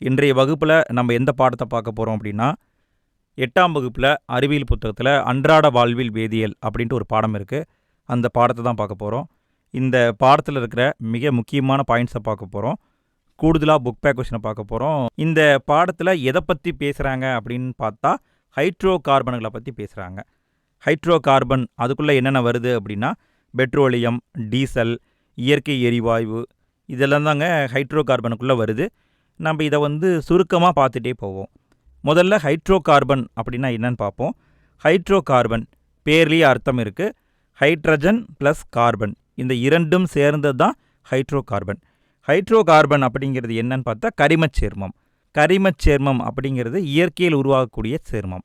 இன்றைய வகுப்பில் நம்ம எந்த பாடத்தை பார்க்க போகிறோம் அப்படின்னா எட்டாம் வகுப்பில் அறிவியல் புத்தகத்தில் அன்றாட வாழ்வில் வேதியியல் அப்படின்ட்டு ஒரு பாடம் இருக்குது அந்த பாடத்தை தான் பார்க்க போகிறோம் இந்த பாடத்தில் இருக்கிற மிக முக்கியமான பாயிண்ட்ஸை பார்க்க போகிறோம் கூடுதலாக புக் பேக் கொஷனை பார்க்க போகிறோம் இந்த பாடத்தில் எதை பற்றி பேசுகிறாங்க அப்படின்னு பார்த்தா ஹைட்ரோ கார்பன்களை பற்றி பேசுகிறாங்க ஹைட்ரோ கார்பன் அதுக்குள்ளே என்னென்ன வருது அப்படின்னா பெட்ரோலியம் டீசல் இயற்கை எரிவாயு இதெல்லாம் தாங்க ஹைட்ரோ கார்பனுக்குள்ளே வருது. நம்ம இதை வந்து சுருக்கமாக பார்த்துட்டே போவோம். முதல்ல ஹைட்ரோ கார்பன் அப்படின்னா என்னன்னு பார்ப்போம். ஹைட்ரோ கார்பன் பேர்லேயே அர்த்தம் இருக்குது ஹைட்ரஜன் ப்ளஸ் கார்பன். இந்த இரண்டும் சேர்ந்தது தான் ஹைட்ரோ கார்பன் ஹைட்ரோ கார்பன் அப்படிங்கிறது என்னன்னு பார்த்தா கரிமச் சேர்மம். கரிமச் சேர்மம் அப்படிங்கிறது இயற்கையில் உருவாகக்கூடிய சேர்மம்.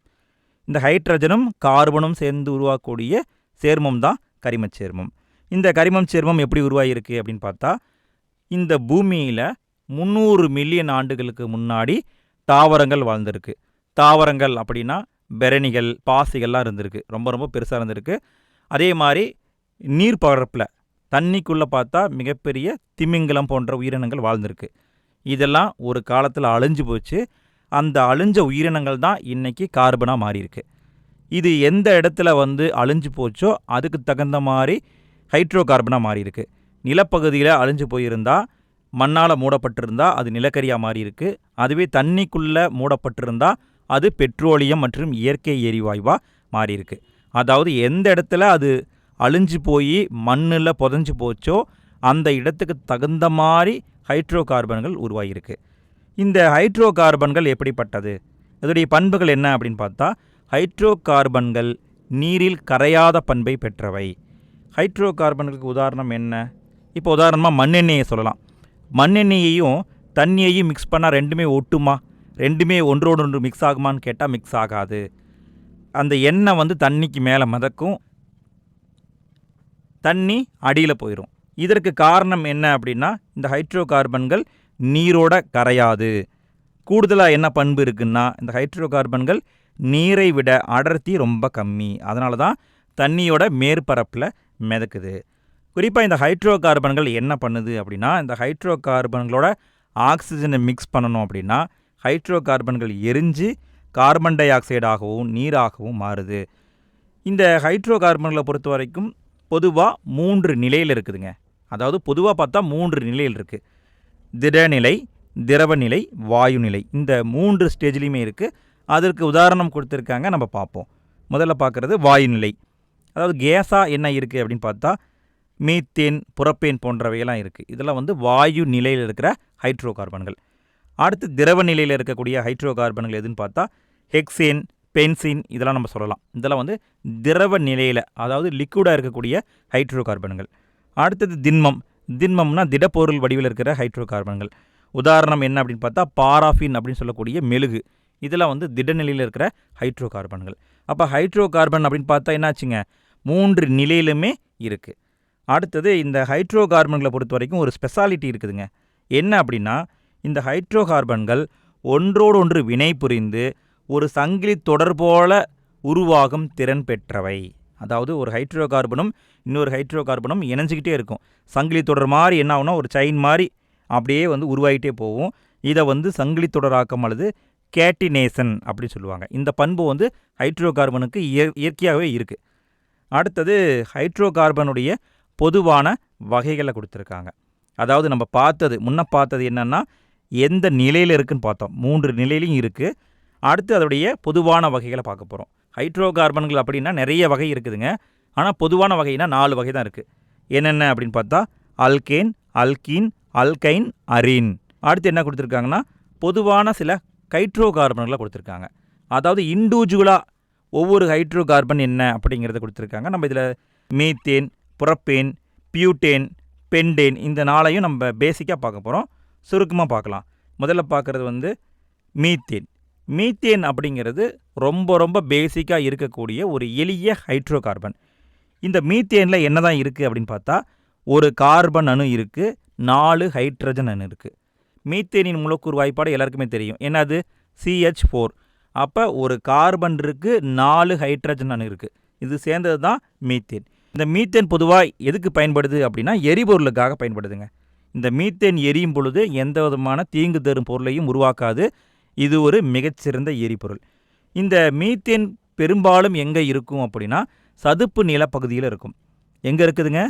இந்த ஹைட்ரஜனும் கார்பனும் சேர்ந்து உருவாகக்கூடிய சேர்மம் தான் கரிமச் சேர்மம். இந்த கரிமம் சேர்மம் எப்படி உருவாகியிருக்கு அப்படின்னு பார்த்தா இந்த பூமியில் முந்நூறு மில்லியன் ஆண்டுகளுக்கு முன்னாடி தாவரங்கள் வாழ்ந்திருக்கு. தாவரங்கள் அப்படின்னா பெரணிகள் பாசிகள்லாம் இருந்திருக்கு. ரொம்ப ரொம்ப பெருசாக இருந்திருக்கு. அதே மாதிரி நீர் பரப்பில் தண்ணிக்குள்ளே பார்த்தா மிகப்பெரிய திமிங்கலம் போன்ற உயிரினங்கள் வாழ்ந்திருக்கு. இதெல்லாம் ஒரு காலத்தில் அழிஞ்சு போச்சு. அந்த அழிஞ்ச உயிரினங்கள் தான் இன்றைக்கி கார்பனாக மாறியிருக்கு. இது எந்த இடத்துல வந்து அழிஞ்சு போச்சோ அதுக்கு தகுந்த மாதிரி ஹைட்ரோ கார்பனாக மாறியிருக்கு. நிலப்பகுதியில் அழிஞ்சு போயிருந்தால் மண்ணால் மூடப்பட்டிருந்தா அது நிலக்கரியாக மாறி இருக்கு. அதுவே தண்ணிக்குள்ளே மூடப்பட்டிருந்தா அது பெட்ரோலியம் மற்றும் இயற்கை எரிவாயுவாக மாறியிருக்கு அதாவது எந்த இடத்துல அது அழிஞ்சு போய் மண்ணில் புதஞ்சு போச்சோ அந்த இடத்துக்கு தகுந்த மாதிரி ஹைட்ரோ கார்பன்கள் உருவாகியிருக்கு. இந்த ஹைட்ரோ கார்பன்கள் எப்படிப்பட்டது? இதோடைய பண்புகள் என்ன அப்படின்னு பார்த்தா ஹைட்ரோ கார்பன்கள் நீரில் கரையாத பண்பை பெற்றவை. ஹைட்ரோ கார்பன்களுக்கு உதாரணம் என்ன? இப்போ உதாரணமாக மண்ணெண்ணெயை சொல்லலாம். மண்ணெண்ணெயையும் தண்ணியையும் மிக்ஸ் பண்ணால் ரெண்டுமே ஒட்டுமா? ரெண்டுமே ஒன்றோடு ஒன்று மிக்ஸ் ஆகுமான்னு கேட்டால் மிக்ஸ் ஆகாது. அந்த எண்ணெய் வந்து தண்ணிக்கு மேலே மிதக்கும். தண்ணி அடியில் போயிடும் இதற்கு காரணம் என்ன அப்படின்னா இந்த ஹைட்ரோ கார்பன்கள் நீரோட கரையாது. கூடுதலாக என்ன பண்பு இருக்குன்னா இந்த ஹைட்ரோ கார்பன்கள் நீரை விட அடர்த்தி ரொம்ப கம்மி. அதனால தான் தண்ணியோட மேற்பரப்பில் மிதக்குது. குறிப்பாக இந்த ஹைட்ரோ கார்பன்கள் என்ன பண்ணுது அப்படின்னா இந்த ஹைட்ரோ கார்பன்களோட ஆக்சிஜனை மிக்ஸ் பண்ணணும் அப்படின்னா ஹைட்ரோ கார்பன்கள் எரிஞ்சு கார்பன் டை ஆக்சைடாகவும் நீராகவும் மாறுது. இந்த ஹைட்ரோ கார்பன்களை பொறுத்த வரைக்கும் பொதுவாக மூன்று நிலையில் இருக்குதுங்க. அதாவது பொதுவாக பார்த்தா மூன்று நிலையில் இருக்குது திடநிலை திரவநிலை வாயு நிலை இந்த மூன்று ஸ்டேஜ்லேயுமே இருக்குது அதற்கு உதாரணம் கொடுத்துருக்காங்க நம்ம பார்ப்போம். முதல்ல பார்க்குறது வாயு நிலை அதாவது கேஸாக என்ன இருக்குது அப்படின்னு பார்த்தா மீத்தேன் புறப்பேன் போன்றவையெல்லாம் இருக்குது இதெல்லாம் வந்து வாயு நிலையில் இருக்கிற ஹைட்ரோ கார்பன்கள் அடுத்து திரவ நிலையில் இருக்கக்கூடிய ஹைட்ரோ கார்பன்கள் எதுன்னு பார்த்தா ஹெக்ஸேன் பென்சின் இதெல்லாம் நம்ம சொல்லலாம். இதெல்லாம் வந்து திரவ நிலையில் அதாவது லிக்விடாக இருக்கக்கூடிய ஹைட்ரோ கார்பன்கள் அடுத்தது திண்மம். திண்மம்னா திடப்பொருள் வடிவில் இருக்கிற ஹைட்ரோ கார்பன்கள் உதாரணம் என்ன அப்படின்னு பார்த்தா பாராஃபின் அப்படின்னு சொல்லக்கூடிய மெழுகு. இதெல்லாம் வந்து திடநிலையில் இருக்கிற ஹைட்ரோ கார்பன்கள் அப்போ ஹைட்ரோ கார்பன் அப்படின்னு பார்த்தா என்னாச்சுங்க? மூன்று நிலையிலுமே இருக்குது அடுத்தது இந்த ஹைட்ரோ கார்பன்களை பொறுத்த வரைக்கும் ஒரு ஸ்பெஷாலிட்டி இருக்குதுங்க. என்ன அப்படின்னா இந்த ஹைட்ரோ கார்பன்கள் ஒன்றோடு ஒன்று வினை புரிந்து ஒரு சங்கிலி தொடர் போல உருவாகும் திறன் பெற்றவை. அதாவது ஒரு ஹைட்ரோ கார்பனும் இன்னொரு ஹைட்ரோ கார்பனும் இணைஞ்சிக்கிட்டே இருக்கும். சங்கிலி தொடர் மாதிரி என்ன ஆகுனா ஒரு செயின் மாதிரி அப்படியே வந்து உருவாகிட்டே போகும். இதை வந்து சங்கிலி தொடராக்கம் அல்லது கேட்டினேசன் அப்படின்னு சொல்லுவாங்க. இந்த பண்பு வந்து ஹைட்ரோ கார்பனுக்கு இய இயற்கையாகவே இருக்குது அடுத்தது ஹைட்ரோ கார்பனுடைய பொதுவான வகைகளை கொடுத்துருக்காங்க. அதாவது நம்ம பார்த்தது முன்ன பார்த்தது என்னென்னா எந்த நிலையில் இருக்குதுன்னு பார்த்தோம். மூன்று நிலையிலையும் இருக்குது அடுத்து அதோடைய பொதுவான வகைகளை பார்க்க போகிறோம் ஹைட்ரோ கார்பன்கள் அப்படின்னா நிறைய வகை இருக்குதுங்க. ஆனால் பொதுவான வகைனா நாலு வகை தான் இருக்குது என்னென்ன அப்படின்னு பார்த்தா அல்கேன் அல்கீன் அல்கைன் அரீன். அடுத்து என்ன கொடுத்துருக்காங்கன்னா பொதுவான சில ஹைட்ரோ கார்பன்களை கொடுத்துருக்காங்க. அதாவது இண்டிவிஜுவலாக ஒவ்வொரு ஹைட்ரோ கார்பன் என்ன அப்படிங்கிறத கொடுத்துருக்காங்க. நம்ம இதில் மீத்தேன் புறப்பேன் பியூட்டேன் பெண்டேன் இந்த நாளையும் நம்ம பேசிக்காக பார்க்க போகிறோம் சுருக்கமாக பார்க்கலாம். முதல்ல பார்க்குறது வந்து மீத்தேன். மீத்தேன் அப்படிங்கிறது ரொம்ப ரொம்ப பேசிக்காக இருக்கக்கூடிய ஒரு எளிய ஹைட்ரோ கார்பன் இந்த மீத்தேனில் என்ன தான் இருக்குது அப்படின்னு பார்த்தா ஒரு கார்பன் அணு இருக்குது நாலு ஹைட்ரஜன் அணு இருக்குது மீத்தேனின் மூலக்கூறு வாய்ப்பாடு எல்லாருக்குமே தெரியும். என்னது? சிஹெச் ஃபோர் அப்போ ஒரு கார்பன் இருக்குது நாலு ஹைட்ரஜன் அணு இருக்குது இது சேர்ந்தது தான் மீத்தேன். இந்த மீத்தேன் பொதுவாக எதுக்கு பயன்படுது அப்படின்னா எரிபொருளுக்காக பயன்படுதுங்க. இந்த மீத்தேன் எரியும் பொழுது எந்த விதமான தீங்கு தரும் பொருளையும் உருவாக்காது. இது ஒரு மிகச்சிறந்த எரிபொருள். இந்த மீத்தேன் பெரும்பாலும் எங்கே இருக்கும் அப்படின்னா சதுப்பு நிலப்பகுதியில் இருக்கும். எங்கே இருக்குதுங்க?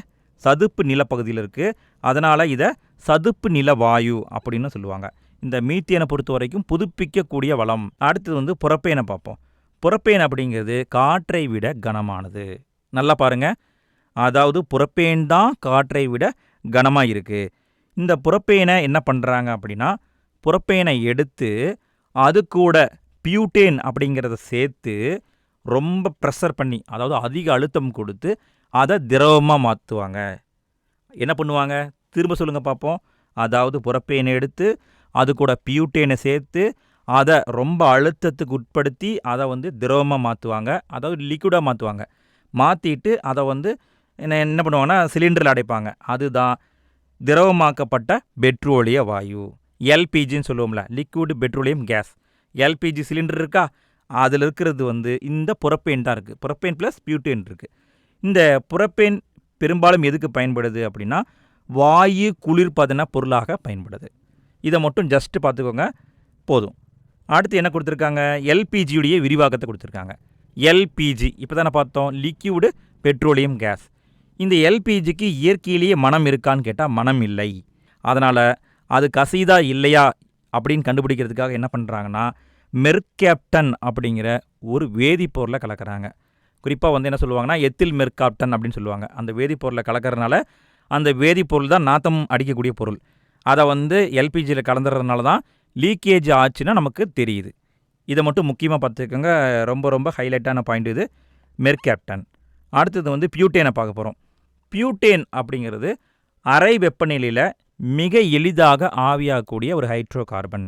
சதுப்பு நிலப்பகுதியில் இருக்குது அதனால் இதை சதுப்பு நில வாயு அப்படின்னு சொல்லுவாங்க. இந்த மீத்தேனை பொறுத்த வரைக்கும் புதுப்பிக்கக்கூடிய வளம். அடுத்தது வந்து புறப்பேனை பார்ப்போம். புறப்பேன் அப்படிங்கிறது காற்றை விட கனமானது. நல்லா பாருங்கள் அதாவது புறப்பேன் தான் காற்றை விட கனமாக இருக்குது இந்த புறப்பேனை என்ன பண்ணுறாங்க அப்படின்னா புறப்பேனை எடுத்து அது கூட பியூட்டேன் அப்படிங்கிறத சேர்த்து ரொம்ப ப்ரெஷர் பண்ணி அதாவது அதிக அழுத்தம் கொடுத்து அதை திரவமாக மாற்றுவாங்க என்ன பண்ணுவாங்க? திரும்ப சொல்லுங்கள் பார்ப்போம் அதாவது புறப்பேனை எடுத்து அது கூட பியூட்டேனை சேர்த்து அதை ரொம்ப அழுத்தத்துக்கு உட்படுத்தி அதை வந்து திரவமாக மாற்றுவாங்க அதாவது லிக்விடாக மாற்றுவாங்க மாற்றிட்டு அதை வந்து என்ன என்ன பண்ணுவாங்கன்னா சிலிண்டரில் அடைப்பாங்க. அதுதான் திரவமாக்கப்பட்ட பெட்ரோலிய வாயு. எல்பிஜின்னு சொல்லுவோம்ல liquid petroleum gas LPG cylinder இருக்கா? அதில் இருக்கிறது வந்து இந்த புறப்பேன் தான் இருக்குது புறப்பேன் ப்ளஸ் பியூட்டேன் இருக்குது இந்த புறப்பேன் பெரும்பாலும் எதுக்கு பயன்படுது அப்படின்னா வாயு குளிர்பதன பொருளாக பயன்படுது. இதை மட்டும் ஜஸ்ட்டு பார்த்துக்கோங்க போதும். அடுத்து என்ன கொடுத்துருக்காங்க? எல்பிஜியுடைய விரிவாக்கத்தை கொடுத்துருக்காங்க. எல்பிஜி இப்போ தானே பார்த்தோம் லிக்யூடு பெட்ரோலியம் கேஸ் இந்த எல்பிஜிக்கு இயற்கையிலேயே மனம் இருக்கான்னு கேட்டால் மனம் இல்லை. அதனால் அது கசிதா இல்லையா அப்படின்னு கண்டுபிடிக்கிறதுக்காக என்ன பண்ணுறாங்கன்னா மெர்கேப்டன் அப்படிங்கிற ஒரு வேதிப்பொருளை கலக்கிறாங்க. குறிப்பாக வந்து என்ன சொல்லுவாங்கன்னா எத்தில் மெர்காப்டன் அப்படின்னு சொல்லுவாங்க. அந்த வேதிப்பொருளை கலக்கிறதுனால அந்த வேதிப்பொருள் தான் நாத்தம் அடிக்கக்கூடிய பொருள். அதை வந்து எல்பிஜியில் கலந்துறதுனால தான் லீக்கேஜ் ஆச்சுன்னா நமக்கு தெரியுது. இதை மட்டும் முக்கியமாக பார்த்துக்கோங்க. ரொம்ப ரொம்ப ஹைலைட்டான பாயிண்ட் இது மெர்கேப்டன் அடுத்தது வந்து பியூட்டேனை பார்க்க போகிறோம் பியூட்டேன் அப்படிங்கிறது அறை வெப்பநிலையில் மிக எளிதாக ஆவியாகக்கூடிய ஒரு ஹைட்ரோ கார்பன்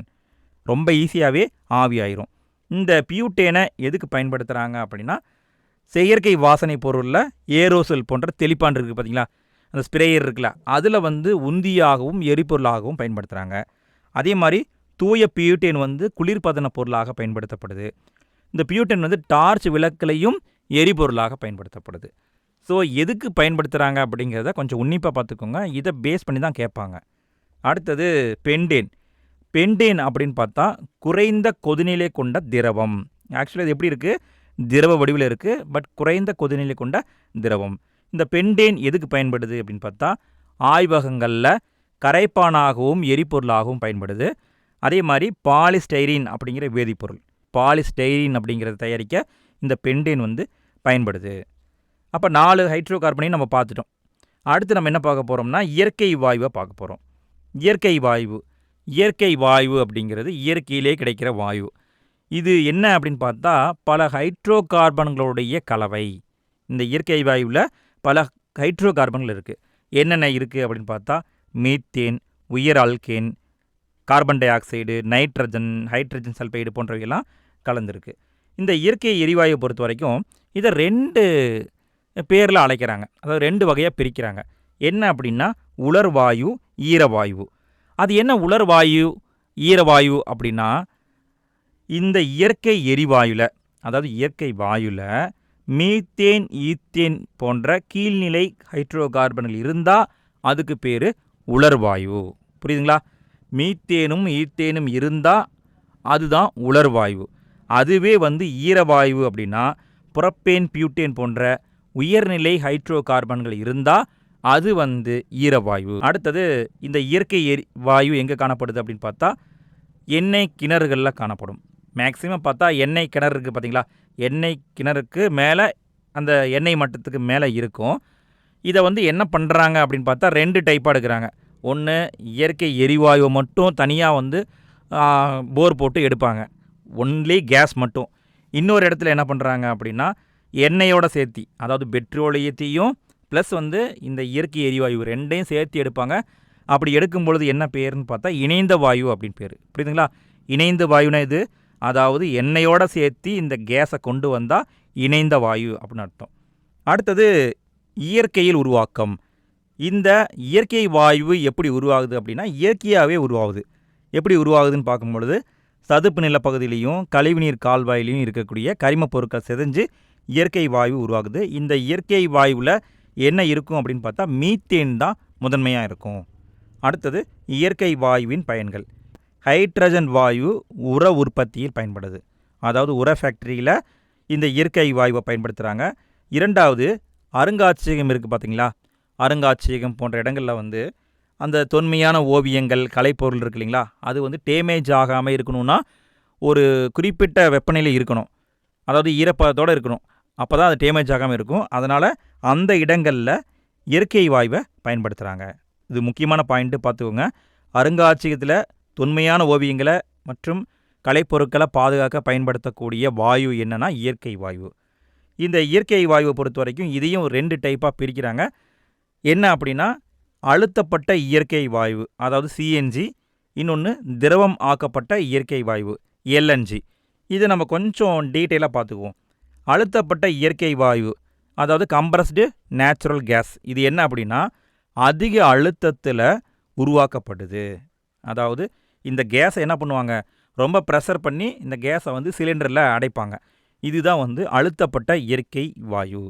ரொம்ப ஈஸியாகவே ஆவியாயிரும். இந்த பியூட்டேனை எதுக்கு பயன்படுத்துகிறாங்க அப்படின்னா செயற்கை வாசனை பொருளில் ஏரோசல் போன்ற தெளிப்பான் இருக்குது பார்த்தீங்களா அந்த ஸ்ப்ரேயர் இருக்குல்ல அதில் வந்து உந்தியாகவும் எரிபொருளாகவும் பயன்படுத்துகிறாங்க அதே மாதிரி தூய பியூட்டேன் வந்து குளிர்பதன பொருளாக பயன்படுத்தப்படுது. இந்த பியூட்டேன் வந்து டார்ச் விளக்குலையும் எரிபொருளாக பயன்படுத்தப்படுது. ஸோ எதுக்கு பயன்படுத்துகிறாங்க அப்படிங்கிறத கொஞ்சம் உன்னிப்பாக பார்த்துக்கோங்க. இதை பேஸ் பண்ணி தான் கேட்பாங்க. அடுத்தது பெண்டேன். பெண்டேன் அப்படின்னு பார்த்தா குறைந்த கொதிநிலை கொண்ட திரவம். ஆக்சுவலி இது எப்படி இருக்குது திரவ வடிவில் இருக்குது பட் குறைந்த கொதிநிலை கொண்ட திரவம். இந்த பெண்டேன் எதுக்கு பயன்படுது அப்படின்னு பார்த்தா ஆய்வகங்களில் கரைப்பானாகவும் எரிபொருளாகவும் பயன்படுது. அதே மாதிரி பாலிஸ்டைரீன் அப்படிங்கிற வேதிப்பொருள். பாலிஸ்டைரீன் அப்படிங்கிறத தயாரிக்க இந்த பெண்டேன் வந்து பயன்படுது. அப்போ நாலு ஹைட்ரோ கார்பனையும் நம்ம பார்த்துட்டோம். அடுத்து நம்ம என்ன பார்க்க போகிறோம்னா இயற்கை வாயுவை பார்க்க போகிறோம் இயற்கை வாயு இயற்கை வாயு அப்படிங்கிறது இயற்கையிலே கிடைக்கிற வாயு. இது என்ன அப்படின்னு பார்த்தா பல ஹைட்ரோ கார்பன்களுடைய கலவை. இந்த இயற்கை வாயுவில் பல ஹைட்ரோ கார்பன்கள் இருக்குது என்னென்ன இருக்குது அப்படின்னு பார்த்தா மீத்தேன் உயர் alkane carbon dioxide nitrogen hydrogen sulphide போன்றவையெல்லாம் கலந்துருக்கு. இந்த இயற்கை எரிவாயுவை பொறுத்த வரைக்கும் இதை ரெண்டு பேரில் அழைக்கிறாங்க. அதாவது ரெண்டு வகையாக பிரிக்கிறாங்க. என்ன அப்படின்னா உலர்வாயு ஈரவாயு. அது என்ன உலர்வாயு ஈரவாயு அப்படின்னா இந்த இயற்கை எரிவாயுவில் அதாவது இயற்கை வாயுவில் மீத்தேன் ஈத்தேன் போன்ற கீழ்நிலை ஹைட்ரோ கார்பன்கள் இருந்தால் அதுக்கு பேர் உலர்வாயு. புரியுதுங்களா? மீத்தேனும் ஈத்தேனும் இருந்தால் அதுதான் உலர்வாயு. அதுவே வந்து ஈரவாயு அப்படின்னா புறப்பேன் பியூட்டேன் போன்ற உயர்நிலை ஹைட்ரோ கார்பன்கள் இருந்தால் அது வந்து ஈரவாயு. அடுத்தது இந்த இயற்கை எரி வாயு எங்கே காணப்படுது அப்படின்னு பார்த்தா எண்ணெய் கிணறுகளில் காணப்படும். மேக்ஸிமம் பார்த்தா எண்ணெய் கிணறு இருக்குது பார்த்தீங்களா? எண்ணெய் கிணறுக்கு மேலே அந்த எண்ணெய் மட்டத்துக்கு மேலே இருக்கும். இதை வந்து என்ன பண்ணுறாங்க அப்படின்னு பார்த்தா ரெண்டு டைப்பாக எடுக்கிறாங்க. ஒன்று இயற்கை எரிவாயுவை மட்டும் தனியாக வந்து போர் போட்டு எடுப்பாங்க. ஒன்லி கேஸ் மட்டும். இன்னொரு இடத்துல என்ன பண்ணுறாங்க அப்படின்னா எண்ணெயோட சேர்த்தி அதாவது பெட்ரோலியத்தையும் ப்ளஸ் வந்து இந்த இயற்கை எரிவாயு ரெண்டையும் சேர்த்து எடுப்பாங்க. அப்படி எடுக்கும் பொழுது என்ன பேர்னு பார்த்தா இணைந்த வாயு அப்படின்னு பேர். புரியுதுங்களா? இணைந்த வாயுனா இது அதாவது எண்ணெயோடு சேர்த்து இந்த கேஸை கொண்டு வந்தால் இணைந்த வாயு அப்படின்னு அர்த்தம். அடுத்தது இயற்கையில் உருவாக்கம். இந்த இயற்கை வாயு எப்படி உருவாகுது அப்படின்னா இயற்கையாகவே உருவாகுது. எப்படி உருவாகுதுன்னு பார்க்கும்பொழுது சதுப்பு நிலப்பகுதியிலையும் கழிவுநீர் கால்வாயிலையும் இருக்கக்கூடிய கரிமப் பொருட்கள் செதஞ்சு இயற்கை வாயு உருவாகுது. இந்த இயற்கை வாயுவில் என்ன இருக்கும் அப்படின்னு பார்த்தா மீத்தேன் தான் முதன்மையாக இருக்கும். அடுத்தது இயற்கை வாயுவின் பயன்கள். ஹைட்ரஜன் வாயு உர உற்பத்தியில் பயன்படுது. அதாவது உர ஃபேக்டரியில் இந்த இயற்கை வாயுவை பயன்படுத்துகிறாங்க இரண்டாவது அருங்காட்சியகம் இருக்குது பார்த்தீங்களா அருங்காட்சியகம் போன்ற இடங்களில் வந்து அந்த தொன்மையான ஓவியங்கள் கலைப்பொருள் இருக்கு இல்லைங்களா? அது வந்து டேமேஜ் ஆகாமல் இருக்கணும்னா ஒரு குறிப்பிட்ட வெப்பநிலை இருக்கணும். அதாவது ஈரப்பதத்தோடு இருக்கணும். அப்போ தான் அது டேமேஜ் ஆகாமல் இருக்கும். அதனால் அந்த இடங்களில் இயற்கை வாயுவை பயன்படுத்துகிறாங்க இது முக்கியமான பாயிண்ட்டு பார்த்துக்கோங்க. அருங்காட்சியகத்தில் தொன்மையான ஓவியங்களை மற்றும் கலைப்பொருட்களை பாதுகாக்க பயன்படுத்தக்கூடிய வாயு என்னன்னா இயற்கை வாயு. இந்த இயற்கை வாயுவை பொறுத்த வரைக்கும் இதையும் ரெண்டு டைப்பாக பிரிக்கிறாங்க. என்ன அப்படின்னா அழுத்தப்பட்ட இயற்கை வாயு அதாவது சிஎன்ஜி இன்னொன்று திரவம் ஆக்கப்பட்ட இயற்கை வாயு எல்என்ஜி இதை நம்ம கொஞ்சம் டீட்டெயிலாக பார்த்துக்குவோம். அழுத்தப்பட்ட இயற்கை வாயு அதாவது கம்ப்ரஸ்டு நேச்சுரல் கேஸ் இது என்ன அப்படின்னா அதிக அழுத்தத்தில் உருவாக்கப்படுது. அதாவது இந்த கேஸை என்ன பண்ணுவாங்க? ரொம்ப ப்ரெஷர் பண்ணி இந்த கேஸை வந்து சிலிண்டரில் அடைப்பாங்க. இதுதான் வந்து அழுத்தப்பட்ட இயற்கை வாயு.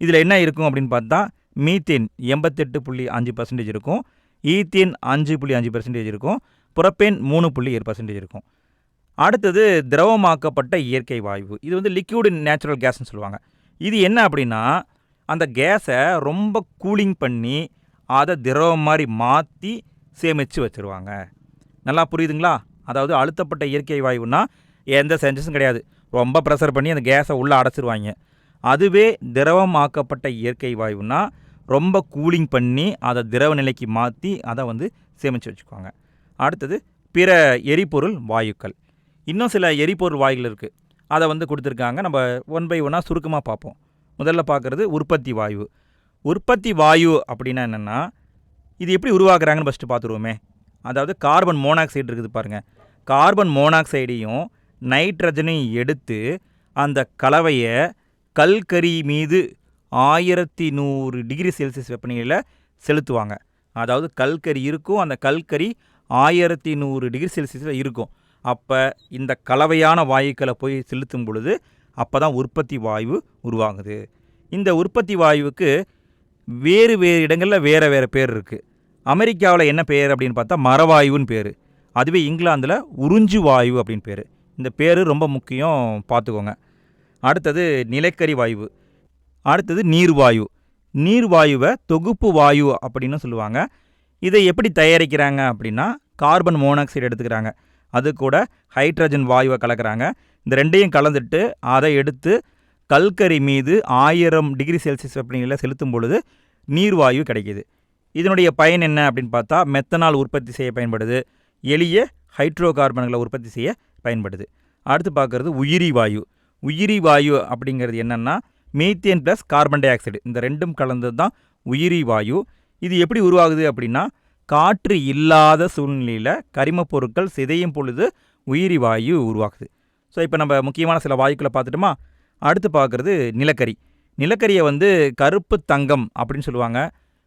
இதில் என்ன இருக்கும் அப்படின்னு பார்த்தா மீத்தேன் எண்பத்தெட்டு புள்ளி அஞ்சு பர்சன்டேஜ் இருக்கும் ஈத்தேன் அஞ்சு புள்ளி அஞ்சு பர்சன்டேஜ் இருக்கும் புறப்பேன் மூணு புள்ளி ஏழு பர்சன்டேஜ் இருக்கும். அடுத்தது திரவமாக்கப்பட்ட இயற்கை வாயு. இது வந்து லிக்யூடு நேச்சுரல் கேஸ்னு சொல்லுவாங்க. இது என்ன அப்படின்னா அந்த கேஸை ரொம்ப கூலிங் பண்ணி அதை திரவம் மாதிரி மாற்றி சேமித்து வச்சுருவாங்க. நல்லா புரியுதுங்களா? அதாவது அழுத்தப்பட்ட இயற்கை வாயுன்னா எந்த சென்சஸும் கிடையாது. ரொம்ப ப்ரெஷர் பண்ணி அந்த கேஸை உள்ளே அடைச்சிருவாங்க. அதுவே திரவமாக்கப்பட்ட இயற்கை வாயுன்னா ரொம்ப கூலிங் பண்ணி அதை திரவ நிலைக்கு மாற்றி அதை வந்து சேமித்து வச்சுக்குவாங்க. அடுத்தது பிற எரிபொருள் வாயுக்கள். இன்னும் சில எரிபொருள் வாயுகள் இருக்குது அதை வந்து கொடுத்துருக்காங்க. நம்ம ஒன் பை ஒன்னாக சுருக்கமாக பார்ப்போம். முதல்ல பார்க்குறது உற்பத்தி வாயு. உற்பத்தி வாயு அப்படின்னா என்னென்னா இது எப்படி உருவாக்குறாங்கன்னு ஃபஸ்ட்டு பார்த்துருவோமே. அதாவது கார்பன் மோனாக்சைடு இருக்குது பாருங்கள் கார்பன் மோனாக்சைடையும் நைட்ரஜனையும் எடுத்து அந்த கலவையை கல்கரி மீது ஆயிரத்தி நூறு டிகிரி செல்சியஸ் வெப்பநிலையில் செலுத்துவாங்க. அதாவது கல்கரி இருக்கும் அந்த கல்கரி ஆயிரத்தி நூறு டிகிரி செல்சியஸில் இருக்கும். அப்போ இந்த கலவையான வாயுக்களை போய் செலுத்தும் பொழுது அப்போ தான் உற்பத்தி வாயு உருவாகுது. இந்த உற்பத்தி வாயுவுக்கு வேறு வேறு இடங்களில் வேறு வேறு பேர் இருக்குது அமெரிக்காவில் என்ன பேர் அப்படின்னு பார்த்தா மரவாயுன்னு பேர். அதுவே இங்கிலாந்தில் உறிஞ்சு வாயு அப்படின்னு பேர். இந்த பேர் ரொம்ப முக்கியம் பார்த்துக்கோங்க. அடுத்தது நிலக்கரி வாயு. அடுத்தது நீர்வாயு நீர்வாயுவை தொகுப்பு வாயு அப்படின்னு சொல்லுவாங்க. இதை எப்படி தயாரிக்கிறாங்க அப்படின்னா கார்பன் மோனாக்சைடு எடுத்துக்கிறாங்க. அது கூட ஹைட்ரஜன் வாயுவை கலக்கிறாங்க. இந்த ரெண்டையும் கலந்துட்டு அதை எடுத்து கல்கரி மீது ஆயிரம் டிகிரி செல்சியஸ் வெப்பநிலையில் செலுத்தும் பொழுது நீர்வாயு கிடைக்கிது. இதனுடைய பயன் என்ன அப்படின்னு பார்த்தா மெத்தனால் உற்பத்தி செய்ய பயன்படுது. எளிய ஹைட்ரோ கார்பன்களை உற்பத்தி செய்ய பயன்படுது. அடுத்து பார்க்குறது உயிரி வாயு. உயிரி வாயு அப்படிங்கிறது என்னென்னா methane plus carbon dioxide. இந்த ரெண்டும் கலந்தது தான் உயிரி வாயு. இது எப்படி உருவாகுது அப்படின்னா காற்று இல்லாத சூழ்நிலையில் கரிமப் பொருட்கள் சிதையும் பொழுது உயிரி வாயு உருவாகுது ஸோ இப்போ நம்ம முக்கியமான சில வாயுக்களை பார்த்துட்டோமா? அடுத்து பார்க்குறது நிலக்கரி. நிலக்கரியை வந்து கருப்பு தங்கம் அப்படின்னு சொல்லுவாங்க.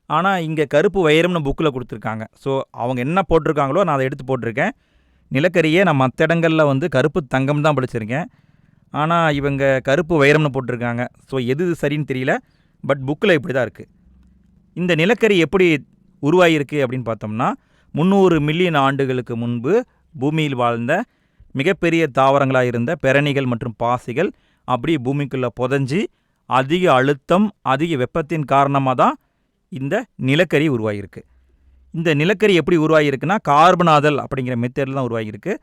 ஆனால் இங்கே கருப்பு வைரம்னு புக்கில் கொடுத்துருக்காங்க. ஸோ அவங்க என்ன போட்டிருக்காங்களோ நான் அதை எடுத்து போட்டிருக்கேன். நிலக்கரியை நான் மற்ற இடங்களில் வந்து கருப்பு தங்கம் தான் படிச்சிருக்கேன். ஆனால் இவங்க கருப்பு வைரம்னு போட்டிருக்காங்க. ஸோ எது சரின்னு தெரியல. பட் புக்கில் இப்படி தான் இருக்குது இந்த நிலக்கரி எப்படி உருவாகியிருக்கு அப்படின்னு பார்த்தோம்னா முந்நூறு மில்லியன் ஆண்டுகளுக்கு முன்பு பூமியில் வாழ்ந்த மிகப்பெரிய தாவரங்களாக இருந்த பெரணிகள் மற்றும் பாசிகள் அப்படியே பூமிக்குள்ளே புதஞ்சி அதிக அழுத்தம் அதிக வெப்பத்தின் காரணமாக தான் இந்த நிலக்கரி உருவாகியிருக்கு இந்த நிலக்கரி எப்படி உருவாகியிருக்குன்னா கார்பனாதல் அப்படிங்கிற மெத்தடில் தான் உருவாகியிருக்கு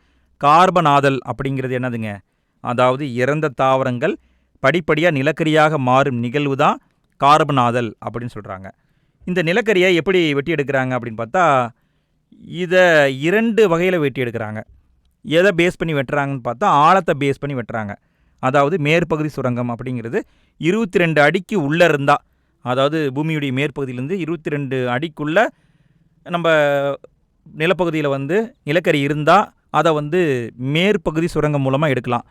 கார்பனாதல் அப்படிங்கிறது என்னதுங்க? அதாவது இறந்த தாவரங்கள் படிப்படியாக நிலக்கரியாக மாறும் நிகழ்வு தான் கார்பனாதல் அப்படின்னு சொல்கிறாங்க இந்த நிலக்கரியை எப்படி வெட்டி எடுக்கிறாங்க அப்படின்னு பார்த்தா இதை இரண்டு வகையில் வெட்டி எடுக்கிறாங்க எதை பேஸ் பண்ணி வெட்டுறாங்கன்னு பார்த்தா ஆழத்தை பேஸ் பண்ணி வெட்டுறாங்க. அதாவது மேற்பகுதி சுரங்கம் அப்படிங்கிறது இருபத்தி ரெண்டு அடிக்கு உள்ளே இருந்தால் அதாவது பூமியுடைய மேற்பகுதியிலேருந்து இருபத்தி ரெண்டு அடிக்குள்ளே நம்ம நிலப்பகுதியில் வந்து நிலக்கரி இருந்தால் அதை வந்து மேற்பகுதி சுரங்கம் மூலமாக எடுக்கலாம்.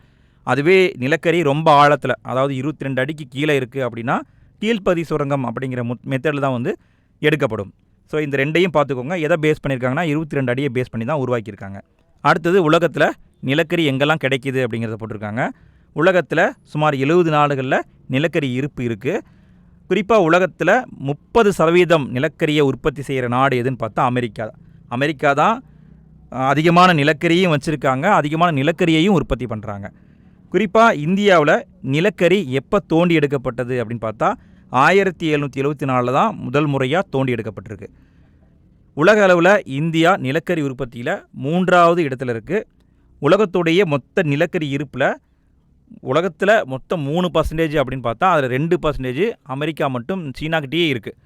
அதுவே நிலக்கரி ரொம்ப ஆழத்தில் அதாவது இருபத்தி ரெண்டு அடிக்கு கீழே இருக்குது அப்படின்னா கீழ்ப்பதி சுரங்கம் அப்படிங்கிற முத் மெத்தடில் தான் வந்து எடுக்கப்படும். ஸோ இந்த ரெண்டையும் பார்த்துக்கோங்க. எதை பேஸ் பண்ணியிருக்காங்கன்னா இருபத்தி ரெண்டு அடியை பேஸ் பண்ணி தான் உருவாக்கியிருக்காங்க. அடுத்தது உலகத்தில் நிலக்கரி எங்கெல்லாம் கிடைக்கிது அப்படிங்கிறத போட்டிருக்காங்க. உலகத்தில் சுமார் எழுபது நாடுகளில் நிலக்கரி இருப்பு இருக்குது குறிப்பாக உலகத்தில் முப்பது சதவீதம் நிலக்கரியை உற்பத்தி செய்கிற நாடு எதுன்னு பார்த்தா அமெரிக்கா. அமெரிக்கா தான் அதிகமான நிலக்கரியும் வச்சுருக்காங்க. அதிகமான நிலக்கரியையும் உற்பத்தி பண்ணுறாங்க குறிப்பாக இந்தியாவில் நிலக்கரி எப்போ தோண்டி எடுக்கப்பட்டது அப்படின்னு பார்த்தா ஆயிரத்தி எழுநூற்றி எழுபத்தி நாலில் தான் முதல் முறையாக தோண்டி எடுக்கப்பட்டிருக்கு. உலக அளவில் இந்தியா நிலக்கரி உற்பத்தியில் மூன்றாவது இடத்துல இருக்குது உலகத்துடைய மொத்த நிலக்கரி இருப்பில் உலகத்தில் மொத்தம் மூணு பர்சன்டேஜ் அப்படின்னு பார்த்தா அதில் ரெண்டு பர்சன்டேஜ் அமெரிக்கா மட்டும் சீனாக்கிட்டேயே இருக்குது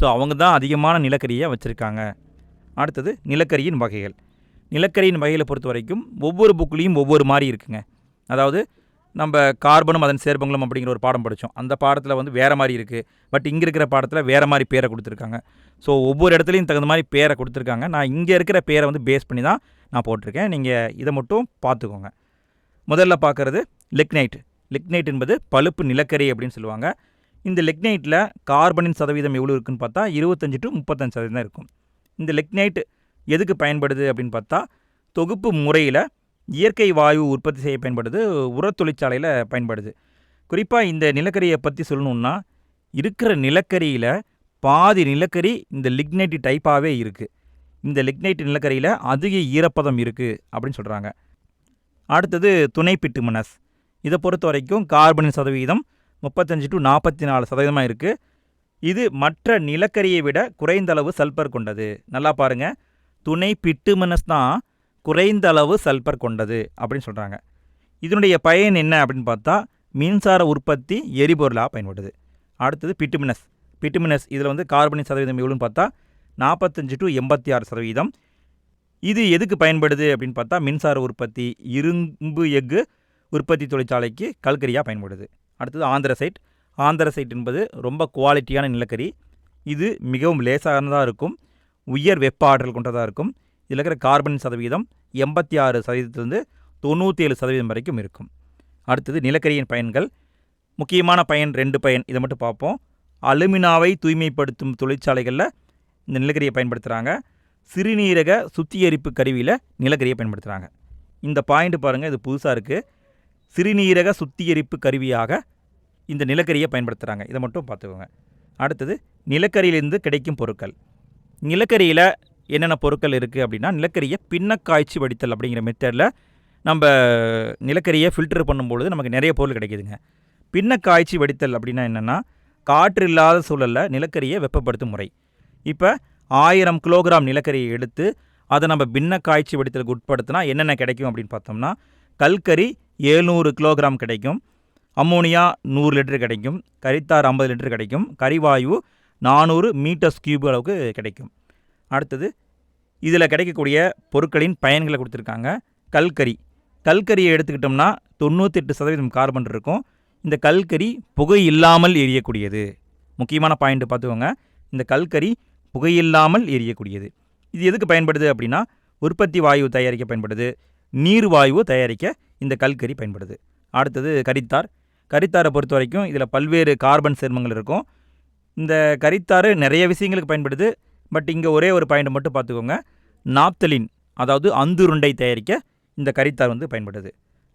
ஸோ அவங்க தான் அதிகமான நிலக்கரியை வச்சுருக்காங்க. அடுத்தது நிலக்கரியின் வகைகள். நிலக்கரியின் வகைகளை பொறுத்த வரைக்கும் ஒவ்வொரு புக்லேயும் ஒவ்வொரு மாதிரி இருக்குங்க. அதாவது நம்ம கார்பனும் அதன் சேர்பங்களும் அப்படிங்கிற ஒரு பாடம் படித்தோம். அந்த பாடத்தில் வந்து வேறு மாதிரி இருக்குது பட் இங்கே இருக்கிற பாடத்தில் வேறு மாதிரி பேரை கொடுத்துருக்காங்க. ஸோ ஒவ்வொரு இடத்துலையும் தகுந்த மாதிரி பேரை கொடுத்துருக்காங்க. நான் இங்கே இருக்கிற பேரை வந்து பேஸ் பண்ணி தான் நான் போட்டிருக்கேன். நீங்கள் இதை மட்டும் பார்த்துக்கோங்க. முதல்ல பார்க்குறது லிக்னைட் லிக்னைட் என்பது பழுப்பு நிலக்கரி அப்படின்னு சொல்லுவாங்க. இந்த லிக்னைட்டில் கார்பனின் சதவீதம் எவ்வளோ இருக்குன்னு பார்த்தா இருபத்தஞ்சி டு முப்பத்தஞ்சு சதவீதம் இருக்கும். இந்த லிக்னைட் எதுக்கு பயன்படுது அப்படின்னு பார்த்தா தொகுப்பு முறையில் இயற்கை வாயு உற்பத்தி செய்ய பயன்படுது உரத் தொழிற்சாலையில் பயன்படுது. குறிப்பாக இந்த நிலக்கரியை பற்றி சொல்லணுன்னா இருக்கிற நிலக்கரியில் பாதி நிலக்கரி இந்த லிக்னைட் டைப்பாகவே இருக்குது இந்த லிக்னைட் நிலக்கரியில் அதிக ஈரப்பதம் இருக்குது அப்படின்னு சொல்கிறாங்க அடுத்தது துணை பிட்டுமனஸ் இதை பொறுத்த வரைக்கும் கார்பனின் சதவீதம் முப்பத்தஞ்சு டு நாற்பத்தி நாலு சதவீதமாக இருக்குது இது மற்ற நிலக்கரியை விட குறைந்த அளவு சல்பர் கொண்டது. நல்லா பாருங்கள் துணை பிட்டுமனஸ் தான் குறைந்த அளவு சல்பர் கொண்டது அப்படின்னு சொல்கிறாங்க இதனுடைய பயன் என்ன அப்படின்னு பார்த்தா மின்சார உற்பத்தி எரிபொருளாக பயன்படுது. அடுத்தது பிட்டுமினஸ். பிட்டுமினஸ் இதில் வந்து கார்பனின் சதவீதம் எவ்வளோன்னு பார்த்தா நாற்பத்தஞ்சு டு எண்பத்தி ஆறு சதவீதம். இது எதுக்கு பயன்படுது அப்படின்னு பார்த்தா மின்சார உற்பத்தி இரும்பு எஃகு உற்பத்தி தொழிற்சாலைக்கு கல்கரியாக பயன்படுது. அடுத்தது ஆந்திரசைட். ஆந்திரசைட் என்பது ரொம்ப குவாலிட்டியான நிலக்கரி. இது மிகவும் லேசானதாக இருக்கும் உயர் வெப்ப ஆற்றல் கொண்டதாக இருக்கும் இதில் இருக்கிற கார்பன் சதவீதம் எண்பத்தி ஆறு சதவீதத்திலிருந்து தொண்ணூற்றி ஏழு சதவீதம் வரைக்கும் இருக்கும். அடுத்தது நிலக்கரியின் பயன்கள். முக்கியமான பயன் ரெண்டு பயன் இதை மட்டும் பார்ப்போம். அலுமினாவை தூய்மைப்படுத்தும் தொழிற்சாலைகளில் இந்த நிலக்கரியை பயன்படுத்துகிறாங்க சிறுநீரக சுத்திகரிப்பு கருவியில் நிலக்கரியை பயன்படுத்துகிறாங்க இந்த பாயிண்ட் பாருங்கள் இது புதுசாக இருக்குது சிறுநீரக சுத்திகரிப்பு கருவியாக இந்த நிலக்கரியை பயன்படுத்துகிறாங்க இதை மட்டும் பார்த்துக்கோங்க. அடுத்தது நிலக்கரியிலிருந்து கிடைக்கும் பொருட்கள். நிலக்கரியில் என்னென்ன பொருட்கள் இருக்குது அப்படின்னா நிலக்கரியை பின்னக்காய்ச்சி வடித்தல் அப்படிங்கிற மெத்தடில் நம்ம நிலக்கரியை ஃபில்டர் பண்ணும்பொழுது நமக்கு நிறைய பொருள் கிடைக்குதுங்க. பின்னக்காய்ச்சி வடித்தல் அப்படின்னா என்னென்னா காற்று இல்லாத சூழலில் நிலக்கரியை வெப்பப்படுத்தும் முறை. இப்போ ஆயிரம் கிலோகிராம் நிலக்கரியை எடுத்து அதை நம்ம பின்ன காய்ச்சி வடித்தலுக்கு உட்படுத்தினா என்னென்ன கிடைக்கும் அப்படின்னு பார்த்தோம்னா கல்கரி ஏழ்நூறு கிலோகிராம் கிடைக்கும் அம்மோனியா நூறு லிட்டர் கிடைக்கும் கரித்தார் ஐம்பது லிட்டர் கிடைக்கும் கரிவாயு நானூறு மீட்டர்ஸ் கியூப் அளவுக்கு கிடைக்கும். அடுத்தது இதில் கிடைக்கக்கூடிய பொருட்களின் பயன்களை கொடுத்துருக்காங்க. கல்கரி கல்கரியை எடுத்துக்கிட்டோம்னா தொண்ணூத்தெட்டு சதவீதம் கார்பன் இருக்கும். இந்த கல்கரி புகை இல்லாமல் எரியக்கூடியது. முக்கியமான பாயிண்ட் பார்த்துக்கோங்க. இந்த கல்கரி புகையில்லாமல் எரியக்கூடியது. இது எதுக்கு பயன்படுது அப்படின்னா உற்பத்தி வாயு தயாரிக்க பயன்படுது. நீர் வாயு தயாரிக்க இந்த கல்கரி பயன்படுது. அடுத்தது கரித்தார். கரித்தாரை பொறுத்த வரைக்கும் இதில் பல்வேறு கார்பன் சேர்மங்கள் இருக்கும். இந்த கரித்தாறு நிறைய விஷயங்களுக்கு பயன்படுது. பட் இங்கே ஒரே ஒரு பாயிண்ட் மட்டும் பார்த்துக்கோங்க. நாப்தலின் அதாவது அந்துருண்டை தயாரிக்க இந்த கரித்தார் வந்து பயன்படுது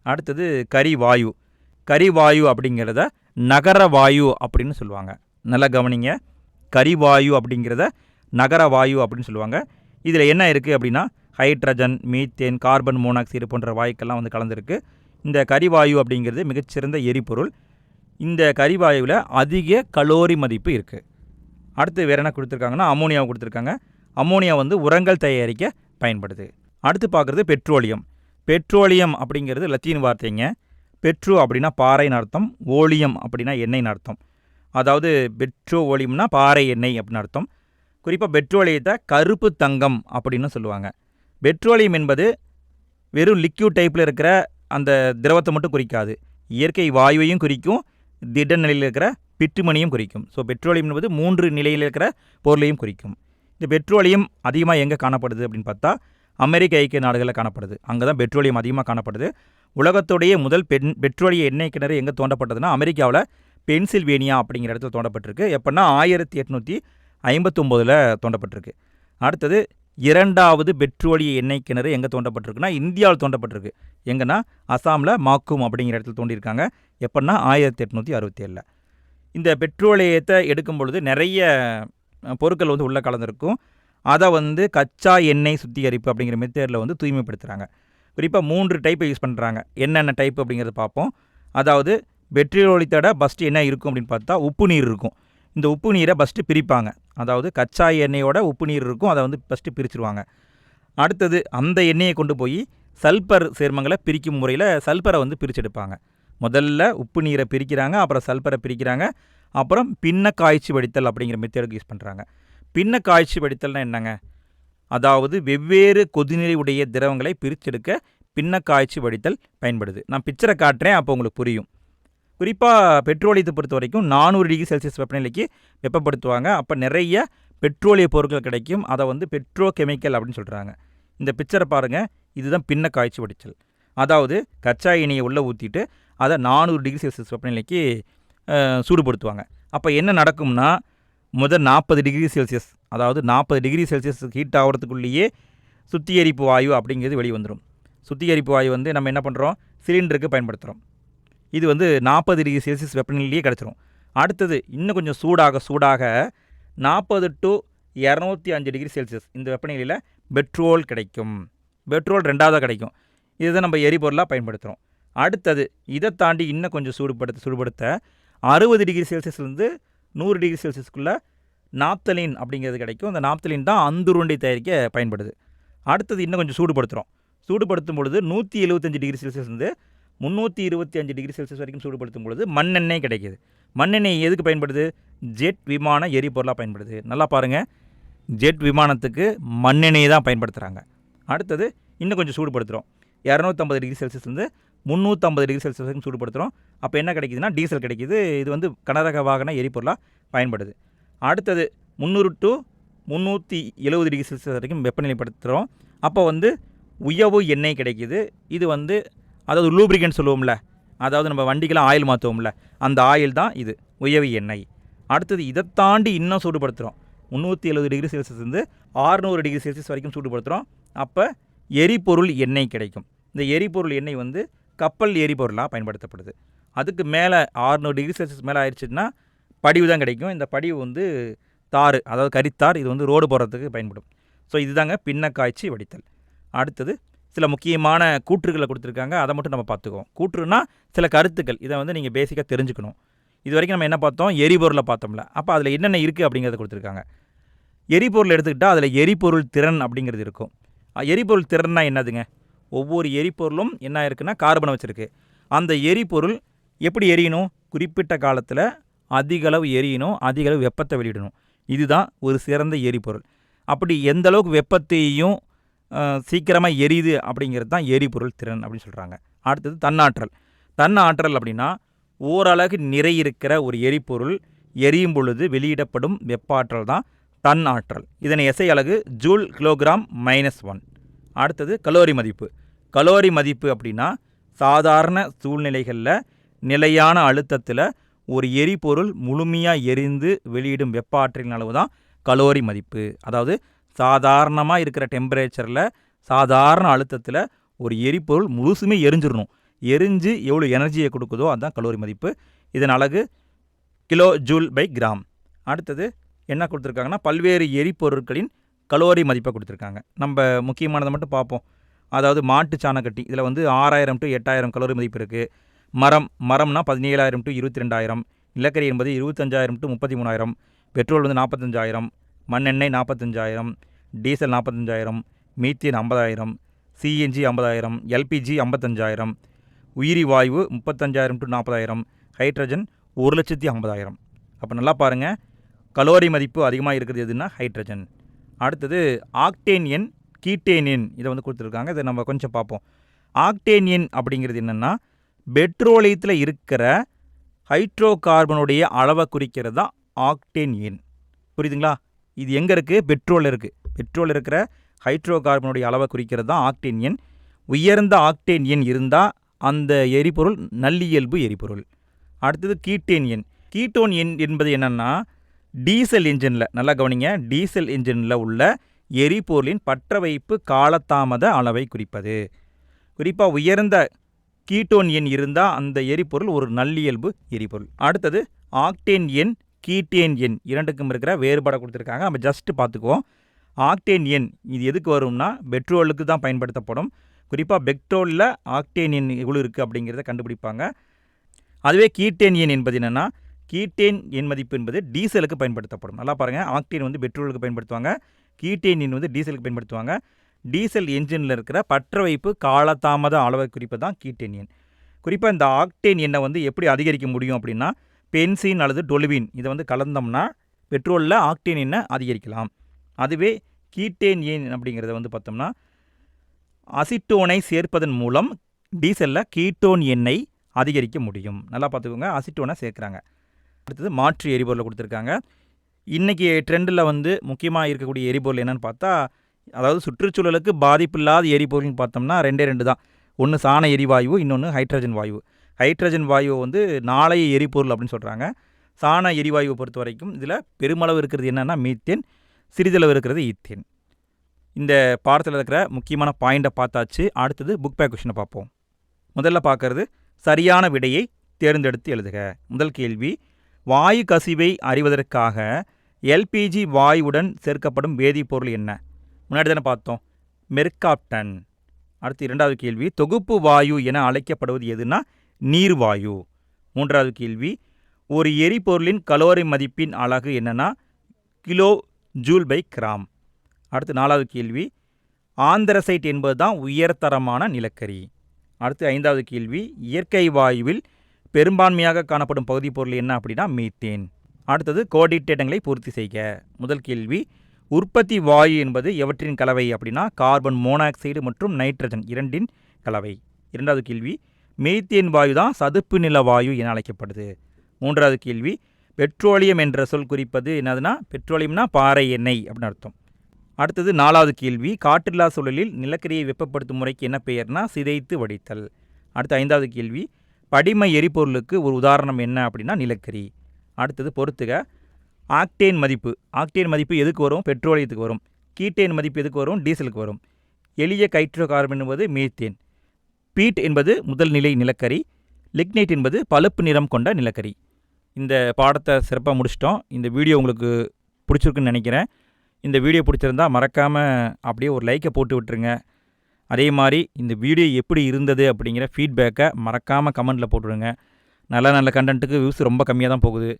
அடுத்தது கரிவாயு. கரிவாயு அப்படிங்கிறத நகர வாயு அப்படின்னு சொல்லுவாங்க. நல்லா கவனிங்க. கரிவாயு அப்படிங்கிறத நகர வாயு அப்படின்னு சொல்லுவாங்க. இதில் என்ன இருக்குது அப்படின்னா ஹைட்ரஜன் மீத்தேன் கார்பன் மோனாக்சைடு போன்ற வாயுக்கெல்லாம் வந்து கலந்துருக்கு. இந்த கரிவாயு அப்படிங்கிறது மிகச்சிறந்த எரிபொருள். இந்த கரிவாயுவில் அதிக கலோரி மதிப்பு இருக்குது அடுத்து வேறு என்ன கொடுத்துருக்காங்கன்னா அம்மோனியா கொடுத்துருக்காங்க. அம்மோனியா வந்து உரங்கள் தயாரிக்க பயன்படுது. அடுத்து பார்க்குறது பெட்ரோலியம். பெட்ரோலியம் அப்படிங்கிறது லத்தீன் வார்த்தைங்க. பெட்ரோ அப்படின்னா பாறைன்னு அர்த்தம். ஓலியம் அப்படின்னா எண்ணெய்னு அர்த்தம். அதாவது பெட்ரோ ஓலியம்னா பாறை எண்ணெய் அப்படின்னு அர்த்தம். குறிப்பாக பெட்ரோலியத்தை கருப்பு தங்கம் அப்படின்னு சொல்லுவாங்க. பெட்ரோலியம் என்பது வெறும் லிக்யூட் டைப்பில் இருக்கிற அந்த திரவத்தை மட்டும் குறிக்காது. இயற்கை வாயுவையும் குறிக்கும் திட நிலையில் இருக்கிற பிட்டுமணியும் குறிக்கும். ஸோ பெட்ரோலியம் என்பது மூன்று நிலையில் இருக்கிற பொருளையும் குறிக்கும். இந்த பெட்ரோலியம் அதிகமாக எங்கே காணப்படுது அப்படின்னு பார்த்தா அமெரிக்க ஐக்கிய நாடுகளில் காணப்படுது. அங்கே தான் பெட்ரோலியம் அதிகமாக காணப்படுது. உலகத்துடைய முதல் பெண் பெட்ரோலிய எண்ணெய் கிணறு எங்கே தோண்டப்பட்டதுன்னா அமெரிக்காவில் பென்சில்வேனியா அப்படிங்கிற இடத்துல தோண்டப்பட்டிருக்கு. எப்போன்னா ஆயிரத்தி எட்நூற்றி ஐம்பத்தொம்போதில் தோண்டப்பட்டிருக்கு. அடுத்தது இரண்டாவது பெட்ரோலிய எண்ணெய் கிணறு எங்கே தோண்டப்பட்டிருக்குன்னா இந்தியாவில் தோண்டப்பட்டிருக்கு. எங்கன்னா அசாமில் மாக்கும் அப்படிங்கிற இடத்துல தோண்டியிருக்காங்க. எப்போன்னா ஆயிரத்தி எட்நூற்றி அறுபத்தேழில். இந்த பெட்ரோலியத்தை எடுக்கும் பொழுது நிறைய பொருட்கள் வந்து உள்ளே கலந்துருக்கும். அதை வந்து கச்சா எண்ணெய் சுத்திகரிப்பு அப்படிங்கிற மெத்தேடில் வந்து தூய்மைப்படுத்துகிறாங்க குறிப்பாக மூன்று டைப்பை யூஸ் பண்ணுறாங்க என்னென்ன டைப் அப்படிங்கிறத பார்ப்போம். அதாவது பெட்ரோலியத்தோட ஃபஸ்ட்டு என்ன இருக்கும் அப்படின்னு பார்த்தா உப்பு நீர் இருக்கும். இந்த உப்பு நீரை ஃபஸ்ட்டு பிரிப்பாங்க. அதாவது கச்சா எண்ணெயோட உப்பு நீர் இருக்கும். அதை வந்து ஃபஸ்ட்டு பிரிச்சுருவாங்க. அடுத்தது அந்த எண்ணெயை கொண்டு போய் சல்பர் சேர்மங்களை பிரிக்கும் முறையில் சல்பரை வந்து பிரிச்செடுப்பாங்க. முதல்ல உப்பு நீரை பிரிக்கிறாங்க அப்புறம் சல்பரை பிரிக்கிறாங்க அப்புறம் பின்ன காய்ச்சி வடித்தல் அப்படிங்கிற மெத்தேடுக்கு யூஸ் பண்ணுறாங்க பின்ன காய்ச்சி வடித்தல்னால் என்னங்க? அதாவது வெவ்வேறு கொதிநிலை உடைய திரவங்களை பிரிச்செடுக்க பின்ன காய்ச்சி வடித்தல் பயன்படுது. நான் பிக்சரை காட்டுறேன் அப்போ உங்களுக்கு புரியும். குறிப்பாக பெட்ரோலியத்தை பொறுத்த வரைக்கும் நானூறு டிகிரி செல்சியஸ் வெப்பநிலைக்கு வெப்பப்படுத்துவாங்க. அப்போ நிறைய பெட்ரோலிய பொருட்கள் கிடைக்கும். அதை வந்து பெட்ரோ கெமிக்கல் அப்படின்னு சொல்கிறாங்க இந்த பிக்சரை பாருங்கள் இதுதான் பின்ன காய்ச்சி வடித்தல். அதாவது கச்சா எண்ணெயை உள்ளே ஊற்றிட்டு அதை நானூறு டிகிரி செல்சியஸ் வெப்பநிலைக்கு சூடுபடுத்துவாங்க. அப்போ என்ன நடக்கும்னா முதல் நாற்பது டிகிரி செல்சியஸ் அதாவது நாற்பது டிகிரி செல்சியஸ் ஹீட் ஆகிறதுக்குள்ளேயே சுத்திகரிப்பு வாயு அப்படிங்கிறது வெளியே வந்துடும் சுத்திகரிப்பு வாயு வந்து நம்ம என்ன பண்ணுறோம் சிலிண்டருக்கு பயன்படுத்துகிறோம் இது வந்து நாற்பது டிகிரி செல்சியஸ் வெப்பநிலையே கிடச்சிரும். அடுத்தது இன்னும் கொஞ்சம் சூடாக சூடாக நாற்பது டு இரநூத்தி அஞ்சு டிகிரி செல்சியஸ் இந்த வெப்பநிலையில் பெட்ரோல் கிடைக்கும். பெட்ரோல் ரெண்டாவதாக கிடைக்கும். இதுதான் நம்ம எரிபொருளாக பயன்படுத்துகிறோம் அடுத்தது இதை தாண்டி இன்னும் கொஞ்சம் சூடுபடுத்த சூடுபடுத்த அறுபது டிகிரி செல்சியஸ்லேருந்து நூறு டிகிரி செல்சியஸ்க்குள்ளே நாப்தலின் அப்படிங்கிறது கிடைக்கும். அந்த நாப்தலின் தான் அந்துருண்டை தயாரிக்க பயன்படுது. அடுத்தது இன்னும் கொஞ்சம் சூடுபடுத்துகிறோம் சூடுபடுத்தும் பொழுது நூற்றி எழுபத்தஞ்சு டிகிரி செல்சியஸ்லேருந்து முந்நூற்றி இருபத்தி அஞ்சு டிகிரி செல்சியஸ் வரைக்கும் சூடுபடுத்தும் பொழுது மண்ணெண்ணெய் கிடைக்கிது. மண்ணெண்ணெய் எதுக்கு பயன்படுது? ஜெட் விமான எரிபொருளாக பயன்படுது. நல்லா பாருங்கள் ஜெட் விமானத்துக்கு மண்ணெண்ணெய் தான் பயன்படுத்துகிறாங்க அடுத்தது இன்னும் கொஞ்சம் சூடுபடுத்துகிறோம் இரநூத்தம்பது டிகிரி செல்சியஸ்லேருந்து முந்நூற்றம்பது டிகிரி செல்சியஸ் வரைக்கும் சூடுபடுத்துகிறோம் அப்போ என்ன கிடைக்குதுன்னா டீசல் கிடைக்குது. இது வந்து கனரக வாகன எரிபொருளாக பயன்படுது. அடுத்தது முந்நூறு டு முந்நூற்றி எழுபது டிகிரி செல்சியஸ் வரைக்கும் வெப்பநிலைப்படுத்துகிறோம் அப்போ வந்து உயவு எண்ணெய் கிடைக்கிது. இது வந்து அதாவது லூப்ரிகன் சொல்லுவோம்ல அதாவது நம்ம வண்டிக்கெலாம் ஆயில் மாற்றுவோம்ல அந்த ஆயில் தான் இது உயவு எண்ணெய். அடுத்தது இதை தாண்டி இன்னும் சூடுபடுத்துகிறோம் முந்நூற்றி எழுபது டிகிரி செல்சியஸ்லேருந்து ஆறுநூறு டிகிரி செல்சியஸ் வரைக்கும் சூடுபடுத்துகிறோம் அப்போ எரிபொருள் எண்ணெய் கிடைக்கும். இந்த எரிபொருள் எண்ணெய் வந்து கப்பல் எரிபொருளாக பயன்படுத்தப்படுது. அதுக்கு மேலே ஆறுநூறு டிகிரி செல்சியஸ் மேலே ஆயிடுச்சுன்னா படிவு தான் கிடைக்கும். இந்த படிவு வந்து தார் அதாவது கரித்தார் இது வந்து ரோடு போடுறதுக்கு பயன்படும். ஸோ இதுதாங்க பின்ன காய்ச்சி வடித்தல். அடுத்தது சில முக்கியமான கூற்றுகளை கொடுத்துருக்காங்க. அதை மட்டும் நம்ம பார்த்துக்குவோம். கூற்றுனா சில கருத்துக்கள். இதை வந்து நீங்கள் பேசிக்காக தெரிஞ்சுக்கணும். இது வரைக்கும் நம்ம என்ன பார்த்தோம்? எரிபொருளை பார்த்தோம்ல. அப்போ அதில் என்னென்ன இருக்குது அப்படிங்கிறத கொடுத்துருக்காங்க. எரிபொருள் எடுத்துக்கிட்டால் அதில் எரிபொருள் திறன் அப்படிங்கிறது இருக்கும். எரிபொருள் திறன்னா என்னதுங்க? ஒவ்வொரு எரிபொருளும் என்ன இருக்குன்னா கார்பனை வச்சுருக்கு. அந்த எரிபொருள் எப்படி எரியணும்? குறிப்பிட்ட காலத்தில் அதிகளவு எரியணும் அதிகளவு வெப்பத்தை வெளியிடணும். இதுதான் ஒரு சிறந்த எரிபொருள். அப்படி எந்த அளவுக்கு வெப்பத்தையும் சீக்கிரமாக எரியுது அப்படிங்கிறது தான் எரிபொருள் திறன் அப்படின்னு சொல்கிறாங்க அடுத்தது தன்னாற்றல். தன்னாற்றல் அப்படின்னா ஓரளவுக்கு நிறை இருக்கிற ஒரு எரிபொருள் எரியும் பொழுது வெளியிடப்படும் வெப்பாற்றல் தான் தன்னாற்றல். இதனை எசை அலகு ஜூல் கிலோகிராம் மைனஸ் ஒன் அடுத்தது கலோரி மதிப்பு. கலோரி மதிப்பு அப்படின்னா சாதாரண சூழ்நிலைகளில் நிலையான அழுத்தத்தில் ஒரு எரிபொருள் முழுமையாக எரிந்து வெளியிடும் வெப்ப ஆற்றலின் அளவு தான் கலோரி மதிப்பு. அதாவது சாதாரணமாக இருக்கிற டெம்பரேச்சரில் சாதாரண அழுத்தத்தில் ஒரு எரிபொருள் முழுசுமே எரிஞ்சிடணும். எரிஞ்சு எவ்வளோ எனர்ஜியை கொடுக்குதோ அதுதான் கலோரி மதிப்பு. இதன் அழகு கிலோ ஜூல் பை கிராம். அடுத்தது என்ன கொடுத்துருக்காங்கன்னா பல்வேறு எரிபொருட்களின் கலோரி மதிப்பை கொடுத்துருக்காங்க. நம்ம முக்கியமானதை மட்டும் பார்ப்போம். அதாவது மாட்டு சாணக்கட்டி இதில் வந்து ஆறாயிரம் டு எட்டாயிரம் கலோரி மதிப்பு இருக்குது மரம் மரம்னா பதினேழாயிரம் டு இருபத்தி ரெண்டாயிரம் நிலக்கரி என்பது இருபத்தஞ்சாயிரம் டு முப்பத்தி மூணாயிரம் பெட்ரோல் வந்து நாற்பத்தஞ்சாயிரம் மண்ணெண்ணெய் நாற்பத்தஞ்சாயிரம் டீசல் நாற்பத்தஞ்சாயிரம் மீத்தேன் ஐம்பதாயிரம். சிஎன்ஜி ஐம்பதாயிரம். எல்பிஜி ஐம்பத்தஞ்சாயிரம். உயிரி வாயு முப்பத்தஞ்சாயிரம் டு நாற்பதாயிரம் ஹைட்ரஜன் ஒரு லட்சத்தி ஐம்பதாயிரம். அப்போ நல்லா பாருங்கள் கலோரி மதிப்பு அதிகமாக இருக்கிறது எதுனா ஹைட்ரஜன். அடுத்தது ஆக்டேன் எண் கீட்டேன் எண் இதை வந்து கொடுத்துருக்காங்க. இதை நம்ம கொஞ்சம் பார்ப்போம். ஆக்டேன் எண் அப்படிங்கிறது என்னென்னா பெட்ரோலியத்தில் இருக்கிற ஹைட்ரோ கார்பனுடைய அளவை குறிக்கிறது தான் ஆக்டேன் எண் புரியுதுங்களா? இது எங்கே இருக்குது பெட்ரோல் இருக்குது பெட்ரோல் இருக்கிற ஹைட்ரோ கார்பனுடைய அளவை குறிக்கிறது தான் ஆக்டேன் எண் உயர்ந்த ஆக்டேன் எண் இருந்தால் அந்த எரிபொருள் நல்லியல்பு எரிபொருள். அடுத்தது கீட்டேன் எண் கீட்டோன் எண் என்பது என்னென்னா டீசல் இன்ஜினில் நல்லா கவனிங்க. டீசல் இன்ஜினில் உள்ள எரிபொருளின் பற்றவைப்பு காலத்தாமத காலதாமத அளவை குறிப்பது. குறிப்பாக உயர்ந்த கீட்டோன் எண் இருந்தால் அந்த எரிபொருள் ஒரு நல்லியல்பு எரிபொருள். அடுத்தது ஆக்டேன் எண் கீட்டேன் எண் இரண்டுக்கும் இருக்கிற வேறுபாடை கொடுத்துருக்காங்க. நம்ம ஜஸ்ட்டு பார்த்துக்குவோம். ஆக்டேன் எண் இது எதுக்கு வரும்னா பெட்ரோலுக்கு தான் பயன்படுத்தப்படும். குறிப்பாக பெட்ரோலில் ஆக்டேன் எண் எவ்வளோ இருக்குது அப்படிங்கிறத கண்டுபிடிப்பாங்க. அதுவே கீட்டேன் எண் என்பது என்னென்னா கீட்டேன் எண் மதிப்பு என்பது டீசலுக்கு பயன்படுத்தப்படும். நல்லா பாருங்கள் ஆக்டேன் வந்து பெட்ரோலுக்கு பயன்படுத்துவாங்க. கீட்டேன் வந்து டீசலுக்கு பயன்படுத்துவாங்க. டீசல் என்ஜினில் இருக்கிற பற்ற வைப்பு காலதாமத அளவை குறிப்பு தான் கீட்டேனியன். குறிப்பாக இந்த ஆக்டேன் எண்ணெய் வந்து எப்படி அதிகரிக்க முடியும் அப்படின்னா பென்சின் அல்லது டொலுவின் இதை வந்து கலந்தோம்னா பெட்ரோலில் ஆக்டேன் எண்ணை அதிகரிக்கலாம். அதுவே கீட்டேன் ஏன் அப்படிங்கிறத வந்து பார்த்தோம்னா அசிட்டோனை சேர்ப்பதன் மூலம் டீசலில் கீட்டோன் எண்ணெய் அதிகரிக்க முடியும். நல்லா பார்த்துக்கோங்க அசிட்டோனை சேர்க்குறாங்க. அடுத்தது மாற்று எரிபொருளை கொடுத்துருக்காங்க. இன்றைக்கி ட்ரெண்டில் வந்து முக்கியமாக இருக்கக்கூடிய எரிபொருள் என்னென்னு பார்த்தா அதாவது சுற்றுச்சூழலுக்கு பாதிப்பு இல்லாத எரிபொருள்னு பார்த்தோம்னா ரெண்டே ரெண்டு தான். ஒன்று சாண எரிவாயு இன்னொன்று ஹைட்ரஜன் வாயு. ஹைட்ரஜன் வாயுவை வந்து நாளைய எரிபொருள் அப்படின்னு சொல்கிறாங்க சாண எரிவாயுவை பொறுத்த வரைக்கும் இதில் பெருமளவு இருக்கிறது என்னென்னா மீத்தேன் சிறிதளவு இருக்கிறது ஈத்தேன். இந்த பாடத்தில் இருக்கிற முக்கியமான பாயிண்ட்டை பார்த்தாச்சு. அடுத்தது புக் பேக் கொஷினை பார்ப்போம். முதல்ல பார்க்கறது சரியான விடையை தேர்ந்தெடுத்து எழுதுக. முதல் கேள்வி வாயு கசிவை அறிவதற்காக எல்பிஜி வாயுவுடன் சேர்க்கப்படும் வேதிப்பொருள் என்ன? முன்னாடி தானே பார்த்தோம். மெர்காப்டன். அடுத்து இரண்டாவது கேள்வி தொகுப்பு வாயு என அழைக்கப்படுவது எதுனா? நீர்வாயு மூன்றாவது கேள்வி ஒரு எரிபொருளின் கலோரி மதிப்பின் அலகு என்னன்னா கிலோ ஜூல் பை கிராம். அடுத்து நாலாவது கேள்வி ஆந்திரசைட் என்பது தான் உயர்தரமான நிலக்கரி. அடுத்து ஐந்தாவது கேள்வி இயற்கை வாயுவில் பெரும்பான்மையாக காணப்படும் பகுதிப் பொருள் என்ன அப்படின்னா மீத்தேன். அடுத்தது கோடிட்டேட்டங்களை பூர்த்தி செய்க. முதல் கேள்வி உற்பத்தி வாயு என்பது எவற்றின் கலவை அப்படின்னா கார்பன் மோனாக்சைடு மற்றும் நைட்ரஜன் இரண்டின் கலவை. இரண்டாவது கேள்வி மீத்தேன் வாயு தான் சதுப்பு நில வாயு என அழைக்கப்படுது. மூன்றாவது கேள்வி பெட்ரோலியம் என்ற சொல் குறிப்பது என்னதுன்னா பெட்ரோலியம்னா பாறை எண்ணெய் அப்படின்னு அர்த்தம். அடுத்தது நாலாவது கேள்வி காற்றில்லா சூழலில் நிலக்கரியை வெப்பப்படுத்தும் முறைக்கு என்ன பெயர்னா சிதைத்து வடித்தல். அடுத்து ஐந்தாவது கேள்வி படிம எரிபொருளுக்கு ஒரு உதாரணம் என்ன அப்படின்னா நிலக்கரி. அடுத்தது பொறுத்துக. ஆக்டேன் மதிப்பு. ஆக்டேன் மதிப்பு எதுக்கு வரும்? பெட்ரோலியத்துக்கு வரும். கீட்டேன் மதிப்பு எதுக்கு வரும்? டீசலுக்கு வரும். எளிய கைட்ரோ கார்பன் என்பது மீத்தேன். பீட் என்பது முதல் நிலை நிலக்கரி. லிக்னைட் என்பது பழுப்பு நிறம் கொண்ட நிலக்கரி. இந்த பாடத்தை சிறப்பாக முடிச்சிட்டோம். இந்த வீடியோ உங்களுக்கு பிடிச்சிருக்குன்னு நினைக்கிறேன். இந்த வீடியோ பிடிச்சிருந்தா மறக்காமல் அப்படியே ஒரு லைக்கை போட்டு விட்டுருங்க. அதே மாதிரி இந்த வீடியோ எப்படி இருந்தது அப்படிங்கிற ஃபீட்பேக்கை மறக்காமல் கமெண்ட்டில் போட்டுவிடுங்க நல்ல நல்ல கண்டென்ட்டுக்கு வியூஸ் ரொம்ப கம்மியாக தான் போகுது.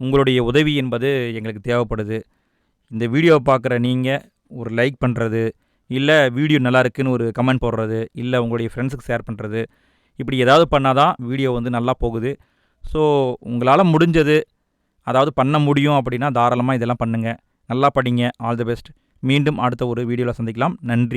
உங்களுடைய உதவி என்பது எங்களுக்கு தேவைப்படுது. இந்த வீடியோவை பார்க்குற நீங்கள் ஒரு லைக் பண்ணுறது இல்லை வீடியோ நல்லா இருக்குன்னு ஒரு கமெண்ட் போடுறது இல்லை உங்களுடைய ஃப்ரெண்ட்ஸுக்கு ஷேர் பண்ணுறது இப்படி ஏதாவது பண்ணால் தான் வீடியோ வந்து நல்லா போகுது. ஸோ உங்களால் முடிஞ்சது அதாவது பண்ண முடியும் அப்படின்னா தாராளமாக இதெல்லாம் பண்ணுங்கள் நல்லா படிங்க. ஆல் தி பெஸ்ட் மீண்டும் அடுத்த ஒரு வீடியோவில் சந்திக்கலாம். நன்றி.